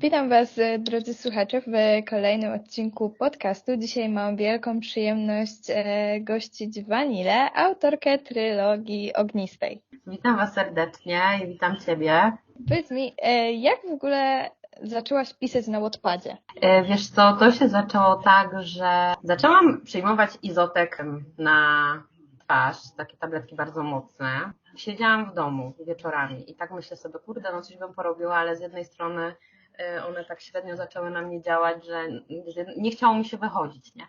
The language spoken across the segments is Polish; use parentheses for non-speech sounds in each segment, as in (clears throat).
Witam Was, e, drodzy słuchacze, w kolejnym odcinku podcastu. Dzisiaj mam wielką przyjemność e, gościć Vanilę, autorkę trylogii Ognistej. Witam Was serdecznie i witam Ciebie. Powiedz mi, e, jak w ogóle zaczęłaś pisać na Wattpadzie? Wiesz co, to się zaczęło tak, że zaczęłam przyjmować izotek na twarz, takie tabletki bardzo mocne. Siedziałam w domu wieczorami i tak myślę sobie, kurde, no coś bym porobiła, ale z jednej strony one tak średnio zaczęły na mnie działać, że nie chciało mi się wychodzić, nie?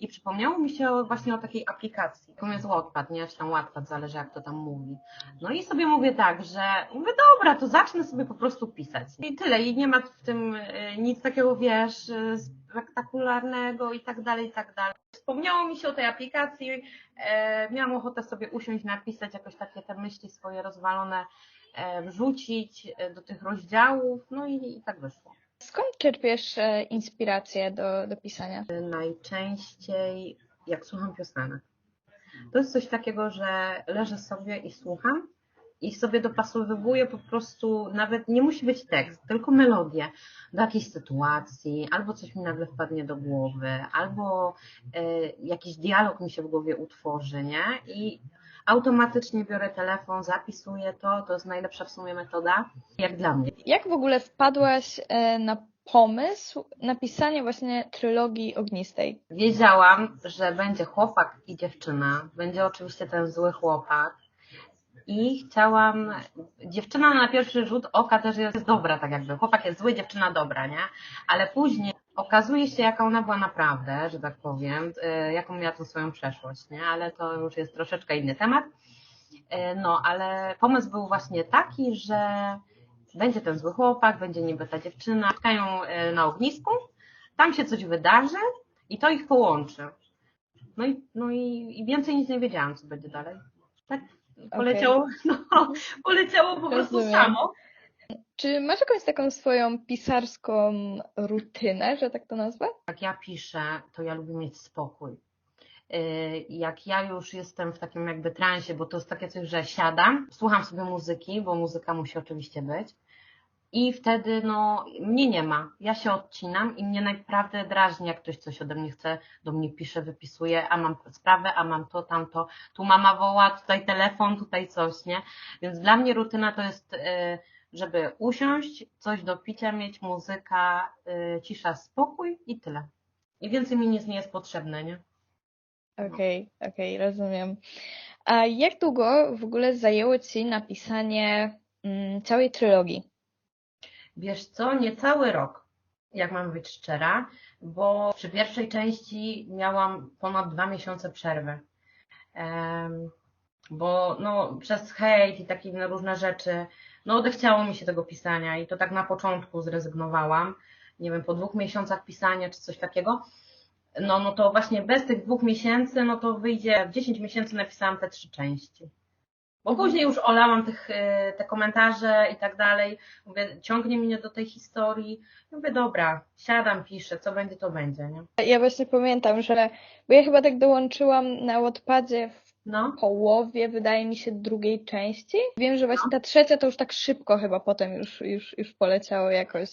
I przypomniało mi się właśnie o takiej aplikacji, jaką jest Wattpad, nie? Czy tam Wattpad, zależy jak to tam mówi. No i sobie mówię tak, że mówię, dobra, to zacznę sobie po prostu pisać. I tyle. I nie ma w tym e, nic takiego, wiesz, e, spektakularnego i tak dalej, i tak dalej. Wspomniało mi się o tej aplikacji, e, miałam ochotę sobie usiąść, napisać jakoś takie te myśli swoje rozwalone, wrzucić e, do tych rozdziałów, no i, i tak wyszło. Skąd czerpiesz e, inspirację do, do pisania? Najczęściej jak słucham piosenek. To jest coś takiego, że leżę sobie i słucham i sobie dopasowywuję po prostu, nawet nie musi być tekst, tylko melodię do jakiejś sytuacji, albo coś mi nagle wpadnie do głowy, albo e, jakiś dialog mi się w głowie utworzy, nie? I automatycznie biorę telefon, zapisuję to, to jest najlepsza w sumie metoda, jak dla mnie. Jak w ogóle wpadłaś e, na pomysł napisania właśnie trylogii Ognistej? Wiedziałam, że będzie chłopak i dziewczyna. Będzie oczywiście ten zły chłopak. I chciałam. Dziewczyna na pierwszy rzut oka też jest dobra, tak jakby. Chłopak jest zły, dziewczyna dobra, nie? Ale później okazuje się, jaka ona była naprawdę, że tak powiem, y, jaką miała tą swoją przeszłość, nie? Ale to już jest troszeczkę inny temat. Y, No, ale pomysł był właśnie taki, że będzie ten zły chłopak, będzie niby ta dziewczyna, spotkają y, na ognisku, tam się coś wydarzy i to ich połączy. No i, no i, i więcej nic nie wiedziałam, co będzie dalej. Tak poleciało, (laughs) no, poleciało po prostu Rozumiem. samo. Czy masz jakąś taką swoją pisarską rutynę, że tak to nazwę? Jak ja piszę, to ja lubię mieć spokój. Yy, Jak ja już jestem w takim jakby transie, bo to jest takie coś, że siadam, słucham sobie muzyki, bo muzyka musi oczywiście być. I wtedy no, mnie nie ma. Ja się odcinam i mnie naprawdę drażni, jak ktoś coś ode mnie chce, do mnie pisze, wypisuje, a mam sprawę, a mam to, tamto, tu mama woła, tutaj telefon, tutaj coś, nie? Więc dla mnie rutyna to jest, yy, żeby usiąść, coś do picia mieć, muzyka, yy, cisza, spokój i tyle. I więcej mi nic nie jest potrzebne, nie? Okej, okej, rozumiem. A jak długo w ogóle zajęło Ci napisanie mm, całej trylogii? Wiesz co, niecały rok, jak mam być szczera, bo przy pierwszej części miałam ponad dwa miesiące przerwy. Bo no, przez hejt i takie różne rzeczy, no odechciało mi się tego pisania i to tak na początku zrezygnowałam. Nie wiem, po dwóch miesiącach pisania czy coś takiego. No, no to właśnie bez tych dwóch miesięcy, no to wyjdzie, w 10 miesięcy napisałam te trzy części. Bo później już olałam tych, y, te komentarze i tak dalej. Mówię, ciągnie mnie do tej historii. Mówię, dobra, siadam, piszę, co będzie, to będzie, nie? Ja właśnie pamiętam, że, bo ja chyba tak dołączyłam na Wattpadzie w No, połowie, wydaje mi się, drugiej części. Wiem, że właśnie ta trzecia to już tak szybko chyba potem już, już, już poleciało jakoś.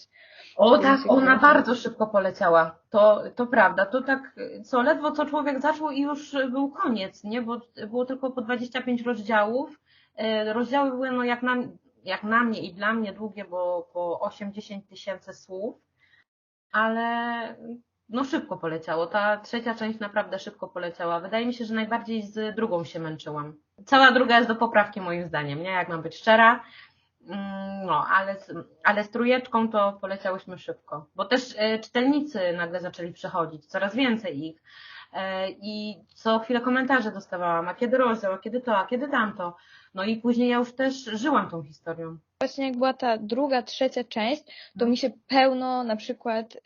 o tak, ona bardzo szybko poleciała. To, to prawda, to tak, co ledwo co człowiek zaczął i już był koniec, nie? Bo było tylko po 25 rozdziałów. Y, Rozdziały były, no jak na, jak na mnie i dla mnie długie, bo po 8-10 tysięcy słów, ale no szybko poleciało. Ta trzecia część naprawdę szybko poleciała. Wydaje mi się, że najbardziej z drugą się męczyłam. Cała druga jest do poprawki moim zdaniem, nie? Jak mam być szczera. Mm, No, ale, z- ale z to poleciałyśmy szybko, bo też e, czytelnicy nagle zaczęli przychodzić, coraz więcej ich. E, I co chwilę komentarze dostawałam, a kiedy rozdział, a kiedy to, a kiedy tamto. No i później ja już też żyłam tą historią. Właśnie jak była ta druga, trzecia część, to mi się pełno na przykład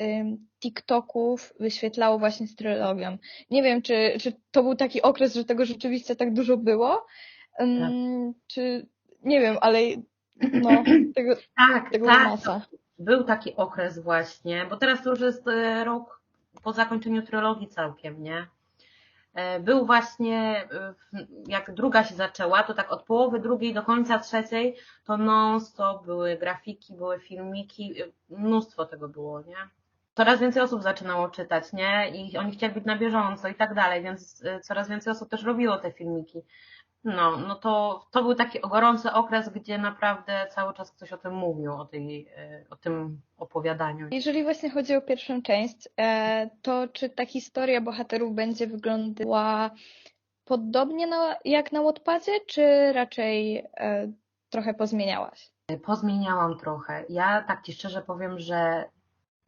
TikToków wyświetlało właśnie z trylogią. Nie wiem, czy, czy to był taki okres, że tego rzeczywiście tak dużo było, Ym, czy nie wiem, ale no, (clears throat) tego, Tak, tego tak. masa. Był taki okres właśnie, bo teraz to już jest e, rok po zakończeniu trylogii całkiem, nie? e, był właśnie, e, jak druga się zaczęła, to tak od połowy drugiej do końca trzeciej, to non stop były grafiki, były filmiki, mnóstwo tego było, nie? Coraz więcej osób zaczynało czytać, nie? I oni chcieli być na bieżąco i tak dalej, więc e, coraz więcej osób też robiło te filmiki. No, no to, to był taki gorący okres, gdzie naprawdę cały czas ktoś o tym mówił, o, tej, e, o tym opowiadaniu. Jeżeli właśnie chodzi o pierwszą część, e, to czy ta historia bohaterów będzie wyglądała podobnie na, jak na Wattpadzie, czy raczej e, trochę pozmieniałaś? Pozmieniałam trochę. Ja tak Ci szczerze powiem, że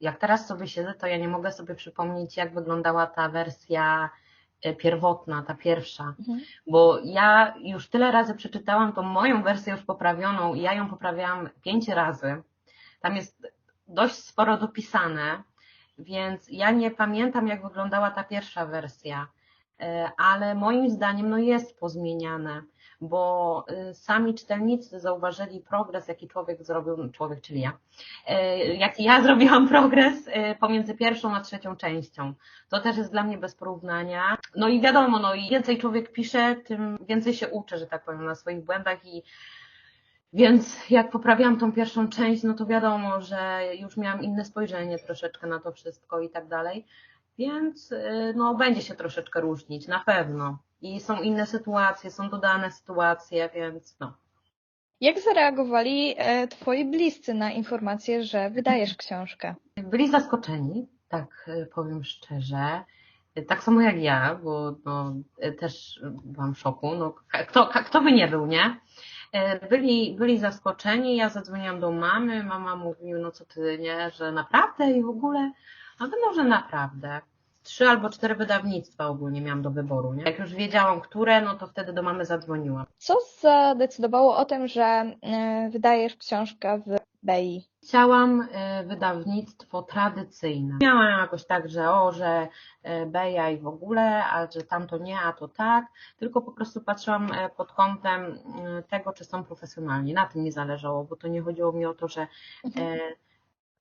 jak teraz sobie siedzę, to ja nie mogę sobie przypomnieć, jak wyglądała ta wersja e, pierwotna, ta pierwsza. Mhm. Bo ja już tyle razy przeczytałam tą moją wersję już poprawioną i ja ją poprawiałam pięć razy. Tam jest dość sporo dopisane, więc ja nie pamiętam, jak wyglądała ta pierwsza wersja, ale moim zdaniem no jest pozmieniane, bo y, sami czytelnicy zauważyli progres, jaki człowiek zrobił, człowiek, czyli ja, e, jaki ja (laughs) zrobiłam progres e, pomiędzy pierwszą a trzecią częścią. To też jest dla mnie bez porównania. No i wiadomo, no i więcej człowiek pisze, tym więcej się uczy, że tak powiem, na swoich błędach i więc jak poprawiałam tą pierwszą część, no to wiadomo, że już miałam inne spojrzenie troszeczkę na to wszystko i tak dalej. Więc y, no będzie się troszeczkę różnić, na pewno. I są inne sytuacje, są dodane sytuacje, więc no. Jak zareagowali e, twoi bliscy na informację, że wydajesz książkę? Byli zaskoczeni, tak y, powiem szczerze. Y, Tak samo jak ja, bo no, też byłam w szoku. No, kto, kto by nie był, nie? Byli, byli zaskoczeni, ja zadzwoniłam do mamy, mama mówi, no co ty, nie, że naprawdę i w ogóle, a wy może naprawdę. Trzy albo cztery wydawnictwa ogólnie miałam do wyboru, nie? Jak już wiedziałam, które, no to wtedy do mamy zadzwoniłam. Co zadecydowało o tym, że e, wydajesz książkę w BI? Chciałam e, wydawnictwo tradycyjne. Miałam jakoś tak, że o, że e, Beja i w ogóle, a że tamto nie, a to tak, tylko po prostu patrzyłam e, pod kątem tego, czy są profesjonalni. Na tym mi zależało, bo to nie chodziło mi o to, że e,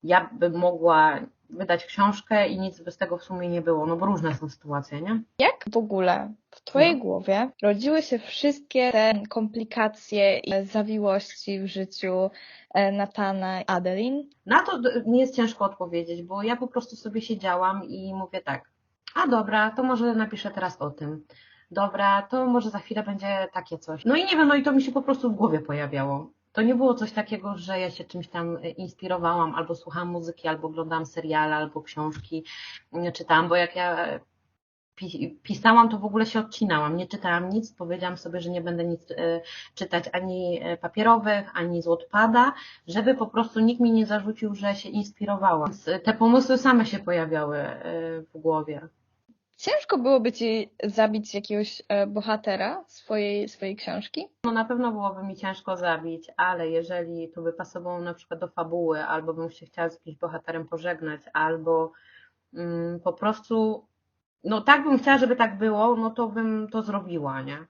ja bym mogła wydać książkę i nic by z tego w sumie nie było, no bo różne są sytuacje, nie? Jak w ogóle w twojej No. głowie rodziły się wszystkie te komplikacje i zawiłości w życiu e, Natana i Adeline? Na to mi jest ciężko odpowiedzieć, bo ja po prostu sobie siedziałam i mówię tak, a dobra, to może napiszę teraz o tym. Dobra, to może za chwilę będzie takie coś. No i nie wiem, no i to mi się po prostu w głowie pojawiało. To nie było coś takiego, że ja się czymś tam e, inspirowałam, albo słuchałam muzyki, albo oglądałam seriale, albo książki nie czytałam, bo jak ja e, pi- pisałam, to w ogóle się odcinałam. Nie czytałam nic, powiedziałam sobie, że nie będę nic e, czytać ani papierowych, ani z Wattpada, żeby po prostu nikt mi nie zarzucił, że się inspirowałam. Te pomysły same się pojawiały w głowie. Ciężko byłoby ci zabić jakiegoś e, bohatera swojej, swojej książki? No na pewno byłoby mi ciężko zabić, ale jeżeli to by pasowało na przykład do fabuły, albo bym się chciała z jakimś bohaterem pożegnać, albo mm, po prostu, no tak bym chciała, żeby tak było, no to bym to zrobiła, nie?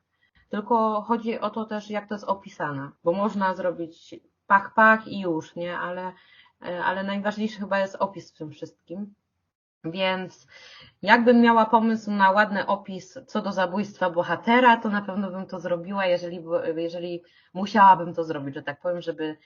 Tylko chodzi o to też, jak to jest opisane, bo można zrobić pach, pach i już, nie? Ale, e, ale najważniejszy chyba jest opis w tym wszystkim. Więc jakbym miała pomysł na ładny opis co do zabójstwa bohatera, to na pewno bym to zrobiła, jeżeli, jeżeli musiałabym to zrobić, że tak powiem, żeby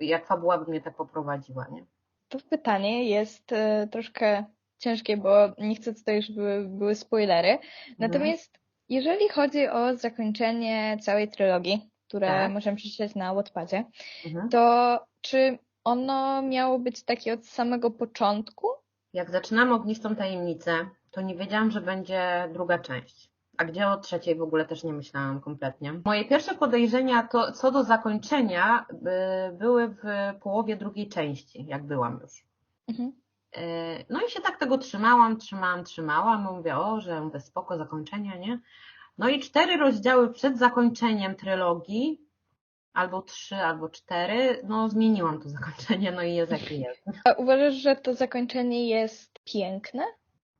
jak fabuła by mnie tak poprowadziła, nie? To pytanie jest e, troszkę ciężkie, bo nie chcę tutaj już były, spoilery. Natomiast jeżeli chodzi o zakończenie całej trylogii, które Tak. możemy przeczytać na Wattpadzie, Mhm. to czy ono miało być takie od samego początku? Jak zaczynamy Ognistą Tajemnicę, to nie wiedziałam, że będzie druga część. A gdzie o trzeciej w ogóle też nie myślałam kompletnie. Moje pierwsze podejrzenia to, co do zakończenia by, były w połowie drugiej części, jak byłam już. Mhm. E, No i się tak tego trzymałam, trzymałam, trzymałam. Mówię, o, że mówię, spoko, zakończenie, nie? No i cztery rozdziały przed zakończeniem trylogii, albo trzy, albo cztery, no zmieniłam to zakończenie, no i jest jakie jest. A uważasz, że to zakończenie jest piękne?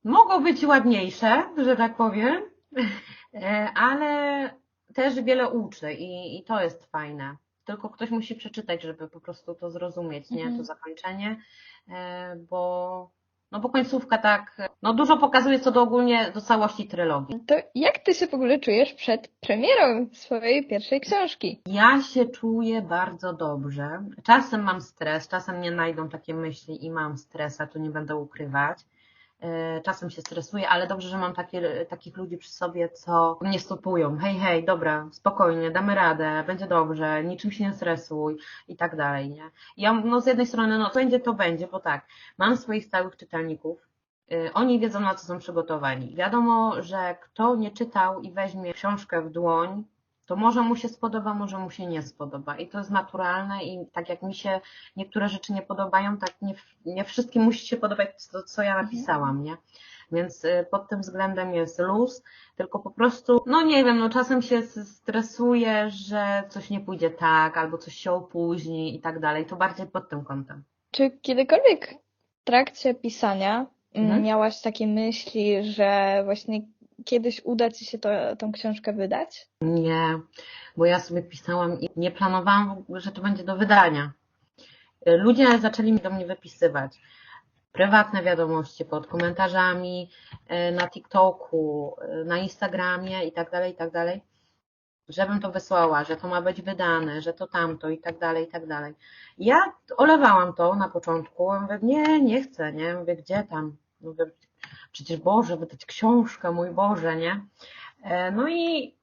Mogą być ładniejsze, że tak powiem, (laughs) e, ale też wiele uczy i, i to jest fajne. Tylko ktoś musi przeczytać, żeby po prostu to zrozumieć, nie? Mhm. To zakończenie, e, bo No bo końcówka tak, no dużo pokazuje co do ogólnie do całości trylogii. To jak ty się w ogóle czujesz przed premierą swojej pierwszej książki? Ja się czuję bardzo dobrze. Czasem mam stres, czasem mnie najdą takie myśli i mam stres, a tu nie będę ukrywać. E, Czasem się stresuję, ale dobrze, że mam takie, takich ludzi przy sobie, co mnie stopują. Hej, hej, dobra, spokojnie, damy radę, będzie dobrze, niczym się nie stresuj i tak dalej, nie? Ja, no z jednej strony, no to będzie, to będzie, bo tak, mam swoich stałych czytelników, y, oni wiedzą, na co są przygotowani. Wiadomo, że kto nie czytał i weźmie książkę w dłoń, to może mu się spodoba, może mu się nie spodoba. I to jest naturalne i tak jak mi się niektóre rzeczy nie podobają, tak nie, nie wszystkim musi się podobać to, co ja napisałam, nie? Więc y, pod tym względem jest luz, tylko po prostu, no nie wiem, no czasem się stresuję, że coś nie pójdzie tak, albo coś się opóźni i tak dalej. To bardziej pod tym kątem. Czy kiedykolwiek w trakcie pisania mm, Mhm. miałaś takie myśli, że właśnie kiedyś uda ci się to, tą książkę wydać? Nie, bo ja sobie pisałam i nie planowałam, że to będzie do wydania. Ludzie zaczęli mi do mnie wypisywać prywatne wiadomości pod komentarzami y, na TikToku, y, na Instagramie i tak dalej, i tak dalej, żebym to wysłała, że to ma być wydane, że to tamto i tak dalej, i tak dalej. Ja olewałam to na początku, mówię, nie, nie chcę, nie, mówię, gdzie tam? Mówię, przecież Boże, wydać książkę, mój Boże, nie? E, No i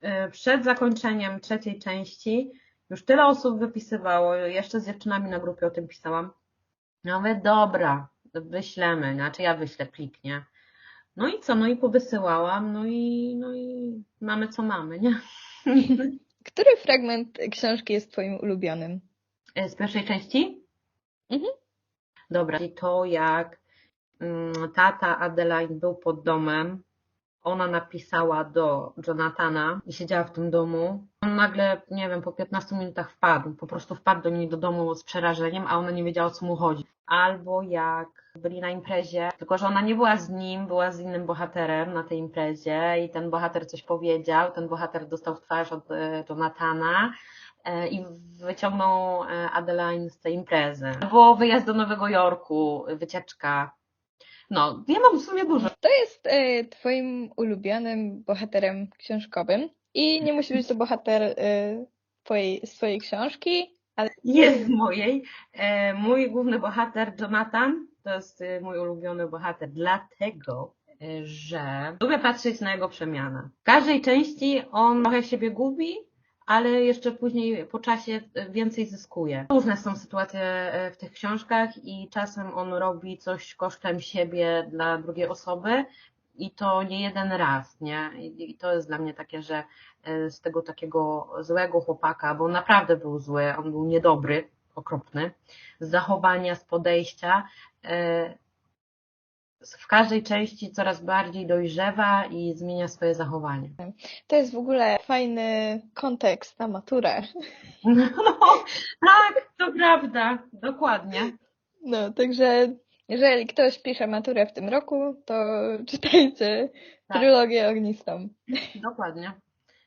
e, przed zakończeniem trzeciej części już tyle osób wypisywało, jeszcze z dziewczynami na grupie o tym pisałam. Mówię, dobra, wyślemy, znaczy ja wyślę plik, nie? No i co, no i powysyłałam, no i, no i mamy co mamy, nie? (laughs) Który fragment książki jest twoim ulubionym? E, Z pierwszej części? Mhm. Dobra, i to jak tata Adeline był pod domem, ona napisała do Jonathana i siedziała w tym domu. On nagle, nie wiem, po 15 minutach wpadł, po prostu wpadł do niej do domu z przerażeniem, a ona nie wiedziała o co mu chodzi. Albo jak byli na imprezie, tylko że ona nie była z nim, była z innym bohaterem na tej imprezie i ten bohater coś powiedział, ten bohater dostał w twarz od e, Jonathana e, i wyciągnął e, Adeline z tej imprezy. Było wyjazd do Nowego Jorku, wycieczka. No, ja mam w sumie dużo. To jest e, twoim ulubionym bohaterem książkowym i nie musi być to bohater e, twojej, z twojej książki, ale Jest z mojej. E, Mój główny bohater, Jonathan, to jest e, mój ulubiony bohater, dlatego, że lubię patrzeć na jego przemianę. W każdej części on trochę siebie gubi, ale jeszcze później po czasie więcej zyskuje. Różne są sytuacje e, w tych książkach i czasem on robi coś kosztem siebie dla drugiej osoby i to nie jeden raz, nie? I i to jest dla mnie takie, że e, z tego takiego złego chłopaka, bo on naprawdę był zły, on był niedobry, okropny, z zachowania, z podejścia, e, w każdej części coraz bardziej dojrzewa i zmienia swoje zachowanie. to jest w ogóle fajny kontekst na maturę. No, (laughs) tak, to prawda, dokładnie. No, także jeżeli ktoś pisze maturę w tym roku, to (laughs) czytajcie Tak. trylogię ognistą. Dokładnie.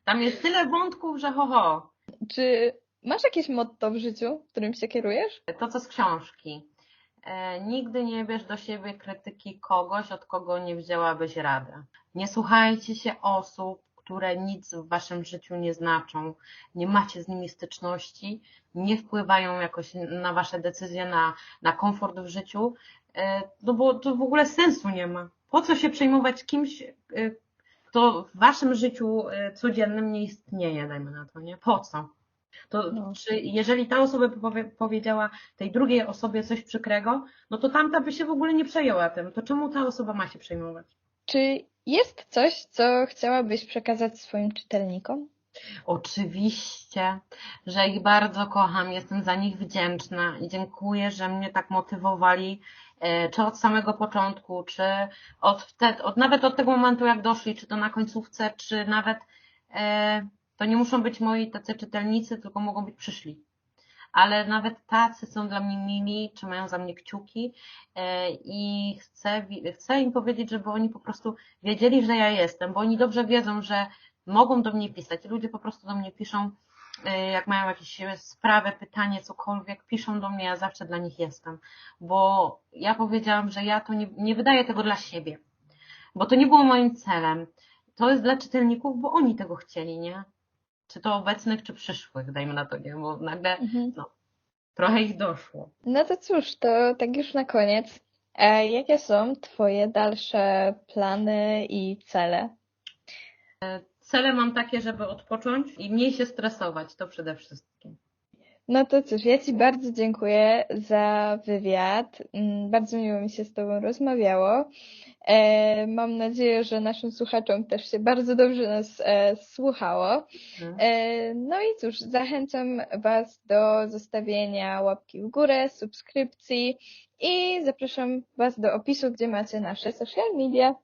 Tam jest tyle wątków, że ho, ho. Czy masz jakieś motto w życiu, którym się kierujesz? To co z książki. E, nigdy nie bierz do siebie krytyki kogoś, od kogo nie wzięłabyś radę. Nie słuchajcie się osób, które nic w waszym życiu nie znaczą, nie macie z nimi styczności, nie wpływają jakoś na wasze decyzje, na, na komfort w życiu, e, no bo to w ogóle sensu nie ma. Po co się przejmować kimś, e, kto w waszym życiu codziennym nie istnieje, dajmy na to, nie? Po co? To No. czy jeżeli ta osoba by powie, powiedziała tej drugiej osobie coś przykrego, no to tamta by się w ogóle nie przejęła tym. To czemu ta osoba ma się przejmować? Czy jest coś, co chciałabyś przekazać swoim czytelnikom? Oczywiście, że ich bardzo kocham, jestem za nich wdzięczna i dziękuję, że mnie tak motywowali, e, czy od samego początku, czy od, wtedy, od nawet od tego momentu, jak doszli, czy to na końcówce, czy nawet e, to nie muszą być moi tacy czytelnicy, tylko mogą być przyszli. Ale nawet tacy są dla mnie mili, trzymają za mnie kciuki e, i chcę, chcę im powiedzieć, żeby oni po prostu wiedzieli, że ja jestem, bo oni dobrze wiedzą, że mogą do mnie pisać. Ludzie po prostu do mnie piszą y, jak mają jakieś sprawę, pytanie, cokolwiek, piszą do mnie, ja zawsze dla nich jestem. Bo ja powiedziałam, że ja to nie, nie wydaję tego dla siebie. Bo to nie było moim celem. To jest dla czytelników, bo oni tego chcieli, nie? Czy to obecnych, czy przyszłych, dajmy na to, nie? Bo nagle Mhm. trochę ich doszło. No to cóż, to tak już na koniec. E, jakie są Twoje dalsze plany i cele? Cele mam takie, żeby odpocząć i mniej się stresować, to przede wszystkim. No to cóż, ja Ci bardzo dziękuję za wywiad. Mm, Bardzo miło mi się z Tobą rozmawiało. E, mam nadzieję, że naszym słuchaczom też się bardzo dobrze nas e, słuchało. Mhm. E, no i cóż, zachęcam Was do zostawienia łapki w górę, subskrypcji i zapraszam Was do opisu, gdzie macie nasze social media.